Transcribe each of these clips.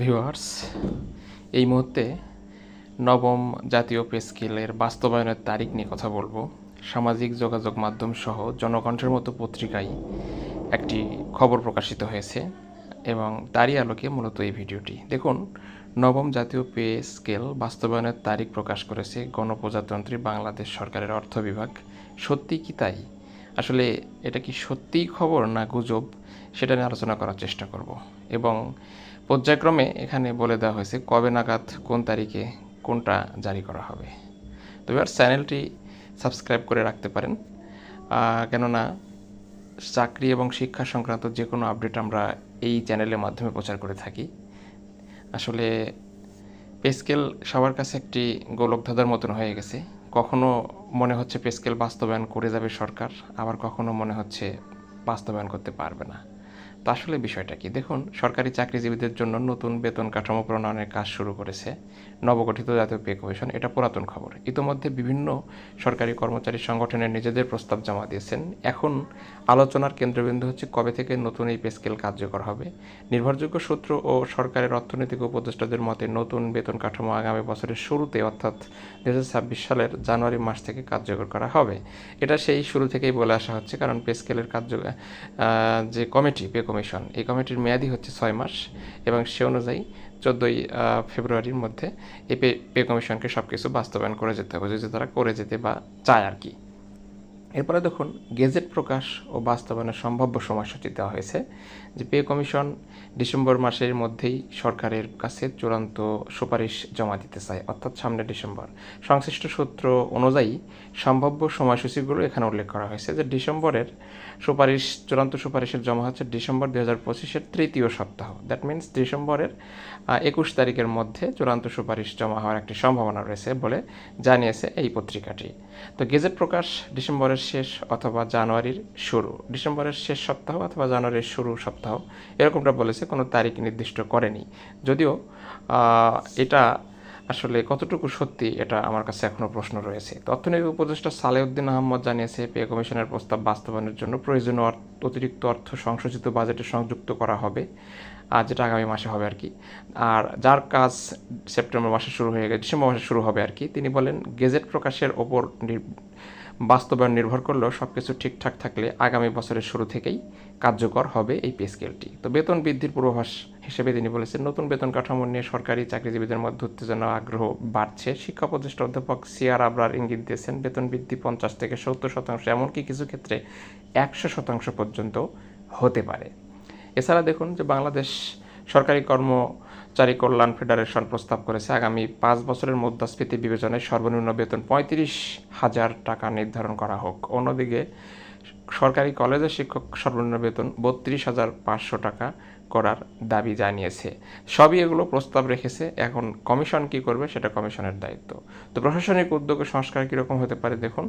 Viewers এই মুহূর্তে নবম জাতীয় পে স্কেলের বাস্তবায়নের তারিখ নিয়ে কথা বলব। সামাজিক যোগাযোগ মাধ্যম সহ জনকণ্ঠের মতো পত্রিকায় একটি খবর প্রকাশিত হয়েছে এবং তারই আলোকে মূলত এই ভিডিওটি। দেখুন, নবম জাতীয় পে স্কেল বাস্তবায়নের তারিখ প্রকাশ করেছে গণপ্রজাতন্ত্রী বাংলাদেশ সরকারের অর্থ বিভাগ। সত্যি কি তাই? আসলে এটা কি সত্যিই খবর না গুজব? সেটা নিয়ে আলোচনা করার চেষ্টা করব। এবং পর্যায়ক্রমে এখানে বলে দেওয়া হয়েছে কবে নাগাদ কোন তারিখে কোনটা জারি করা হবে। তবে আর চ্যানেলটি সাবস্ক্রাইব করে রাখতে পারেন। কেননা চাকরি এবং শিক্ষা সংক্রান্ত যে কোনো আপডেট আমরা এই চ্যানেলের মাধ্যমে প্রচার করে থাকি। আসলে পেস্কেল সবার কাছে একটি গোলকধাঁধার মতন হয়ে গেছে। কখনো মনে হচ্ছে পেস্কেল বাস্তবায়ন করে যাবে সরকার, আবার কখনো মনে হচ্ছে বাস্তবায়ন করতে পারবে না। তো আসলে বিষয়টা কি? দেখুন, সরকারি চাকরিজীবীদের জন্য নতুন বেতন কাঠামো প্রণয়নের কাজ শুরু করেছে নবগঠিত জাতীয় পে কমিশন। এটা পুরাতন খবর। ইতোমধ্যে বিভিন্ন সরকারি কর্মচারী সংগঠনের নিজেদের প্রস্তাব জমা দিয়েছেন। এখন আলোচনার কেন্দ্রবিন্দু হচ্ছে কবে থেকে নতুন এই পে স্কেল কার্যকর হবে। নির্ভরযোগ্য সূত্র ও সরকারের অর্থনৈতিক উপদেষ্টাদের মতে, নতুন বেতন কাঠামো আগামী বছরের শুরুতে, অর্থাৎ দু হাজার ছাব্বিশ সালের জানুয়ারি মাস থেকে কার্যকর করা হবে। এটা সেই শুরু থেকেই বলে আসা হচ্ছে, কারণ পে স্কেলের কার্য যে কমিটি, পে কমিশন। এই কমিটির মেয়াদি হচ্ছে ছয় মাস এবং সে অনুযায়ী চোদ্দোই ফেব্রুয়ারির মধ্যে এই পে পে কমিশনকে সব কিছু বাস্তবায়ন করে যেতে হবে। যদি তারা করে যেতে বা চায় আর কি। এরপরে দেখুন, গেজেট প্রকাশ ও বাস্তবায়নের সম্ভাব্য সময়সূচি দেওয়া হয়েছে, যে পে কমিশন ডিসেম্বর মাসের মধ্যেই সরকারের কাছে চূড়ান্ত সুপারিশ জমা দিতে চায়, অর্থাৎ সামনে ডিসেম্বর। সংশ্লিষ্ট সূত্র অনুযায়ী সম্ভাব্য সময়সূচিগুলো এখানে উল্লেখ করা হয়েছে যে ডিসেম্বরের সুপারিশ, চূড়ান্ত সুপারিশের জমা হচ্ছে ডিসেম্বর দু হাজার পঁচিশের তৃতীয় সপ্তাহ। দ্যাট মিন্স ডিসেম্বরের একুশ তারিখের মধ্যে চূড়ান্ত সুপারিশ জমা হওয়ার একটি সম্ভাবনা রয়েছে বলে জানিয়েছে এই পত্রিকাটি। তো গেজেট প্রকাশ ডিসেম্বরের শেষ অথবা জানুয়ারির শুরু, ডিসেম্বরের শেষ সপ্তাহ অথবা জানুয়ারির শুরু সপ্তাহ, এরকমটা বলেছে, কোনো তারিখ নির্দিষ্ট করেনি। যদিও এটা আসলে কতটুকু সত্যি এটা আমার কাছে এখনও প্রশ্ন রয়েছে। অর্থনৈতিক উপদেষ্টা সালেউদ্দিন আহমদ জানিয়েছে, পে কমিশনের প্রস্তাব বাস্তবায়নের জন্য প্রয়োজনীয় অতিরিক্ত অর্থ সংশোধিত বাজেটে সংযুক্ত করা হবে আর যেটা আগামী মাসে হবে আর কি। আর যার কাজ সেপ্টেম্বর মাসে শুরু হয়ে গেছে, ডিসেম্বর মাসে শুরু হবে আর কি, তিনি বলেন, গেজেট প্রকাশের ওপর বাস্তবায়ন নির্ভর করলেও সব কিছু ঠিকঠাক থাকলে আগামী বছরের শুরু থেকেই কার্যকর হবে এই পে স্কেলটি। তো বেতন বৃদ্ধির পূর্বাভাস হিসেবে তিনি বলেছেন, নতুন বেতন কাঠামো নিয়ে সরকারি চাকরিজীবীদের মধ্যে উত্তেজনা, আগ্রহ বাড়ছে। শিক্ষা প্রতিষ্ঠা অধ্যাপক সিআর আবরার ইঙ্গিত দিয়েছেন, বেতন বৃদ্ধি পঞ্চাশ থেকে সত্তর শতাংশ, এমনকি কিছু ক্ষেত্রে একশো শতাংশ পর্যন্ত হতে পারে। এছাড়া দেখুন যে বাংলাদেশ সরকারি কর্মচারী কল্যাণ ফেডারেশন প্রস্তাব করেছে। আগামী পাঁচ বছরের মুদ্রাস্ফীতি বিবেচনায় সর্বনিম্ন বেতন পঁয়ত্রিশ হাজার টাকা নির্ধারণ করা হোক। অন্যদিকে, সরকারি কলেজের শিক্ষক সর্বনিম্ন বেতন বত্রিশ হাজার পাঁচশো টাকা করার দাবি জানিয়েছে। সবই এগুলো প্রস্তাব রেখেছে। এখন কমিশন কি করবে সেটা কমিশনের দায়িত্ব। তো প্রশাসনিক উদ্যোগে সংস্কার কীরকম হতে পারে দেখুন।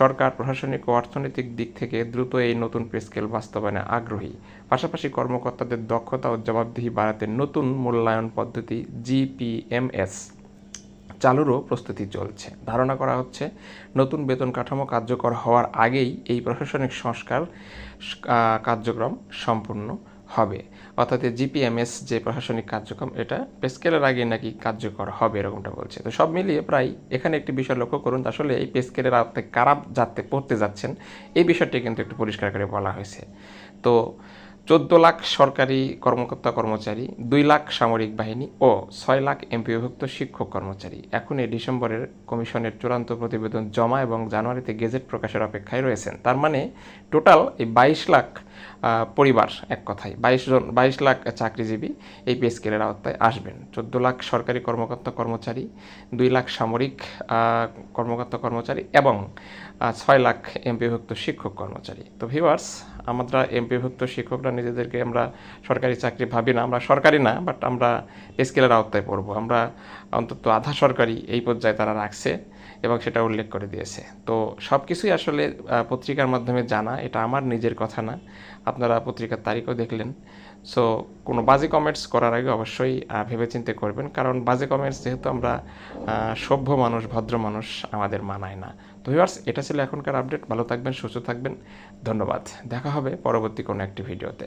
সরকার প্রশাসনিক ও অর্থনৈতিক দিক থেকে দ্রুত এই নতুন পে স্কেল বাস্তবায়নে আগ্রহী। পাশাপাশি কর্মকর্তাদের দক্ষতা ও জবাবদিহি বাড়াতে নতুন মূল্যায়ন পদ্ধতি জিপিএমএস চালুরও প্রস্তুতি চলছে। ধারণা করা হচ্ছে, নতুন বেতন কাঠামো কার্যকর হওয়ার আগেই এই প্রশাসনিক সংস্কার কার্যক্রম সম্পূর্ণ হবে। অর্থাৎ জিপিএমএস যে প্রশাসনিক কার্যক্রম, এটা পেস্কেলের আগে নাকি কার্যকর হবে এরকমটা বলছে। তো সব মিলিয়ে প্রায় এখানে একটি বিষয় লক্ষ্য করুন আসলে এই পেস্কেলের আওতায় কারা যাতে পড়তে যাচ্ছেন, এই বিষয়টি কিন্তু একটু পরিষ্কার করে বলা হয়েছে। তো চোদ্দ লাখ সরকারি কর্মকর্তা কর্মচারী, দুই লাখ সামরিক বাহিনী ও ছয় লাখ এমপিভুক্ত শিক্ষক কর্মচারী। এখন এই ডিসেম্বরের কমিশনের চূড়ান্ত প্রতিবেদন জমা এবং জানুয়ারিতে গেজেট প্রকাশের অপেক্ষায় রয়েছেন। তার মানে টোটাল এই বাইশ লাখ পরিবার এক কথায়, বাইশ জন, বাইশ লাখ চাকরিজীবী এই পে স্কেলের আওতায় আসবেন। চোদ্দ লাখ সরকারি কর্মকর্তা কর্মচারী, দুই লাখ সামরিক কর্মকর্তা কর্মচারী এবং ছয় লাখ এমপিভুক্ত শিক্ষক কর্মচারী। তো ভিউয়ার্স আমরা এমপিভুক্ত শিক্ষকরা নিজেদেরকে আমরা সরকারি চাকরি ভাবি না, আমরা সরকারি না বাট আমরা স্কেলের আওতায় পড়ব। আমরা অন্তত আধা সরকারি এই পর্যায়ে তারা রাখছে এবং সেটা উল্লেখ করে দিয়েছে। তো সব কিছুই আসলে পত্রিকার মাধ্যমে জানা, এটা আমার নিজের কথা না। আপনারা পত্রিকার তারিখও দেখলেন। সো কোনো বাজে কমেন্টস করার আগে অবশ্যই ভেবেচিন্তে করবেন। কারণ বাজে কমেন্টস যেহেতু আমরা সভ্য মানুষ, ভদ্র মানুষ, আমাদের মানায় না। তো ভিউয়ার্স এটা ছিল এখনকার আপডেট ভালো থাকবেন, সুস্থ থাকবেন। ধন্যবাদ। দেখা হবে পরবর্তী কোনো একটি ভিডিওতে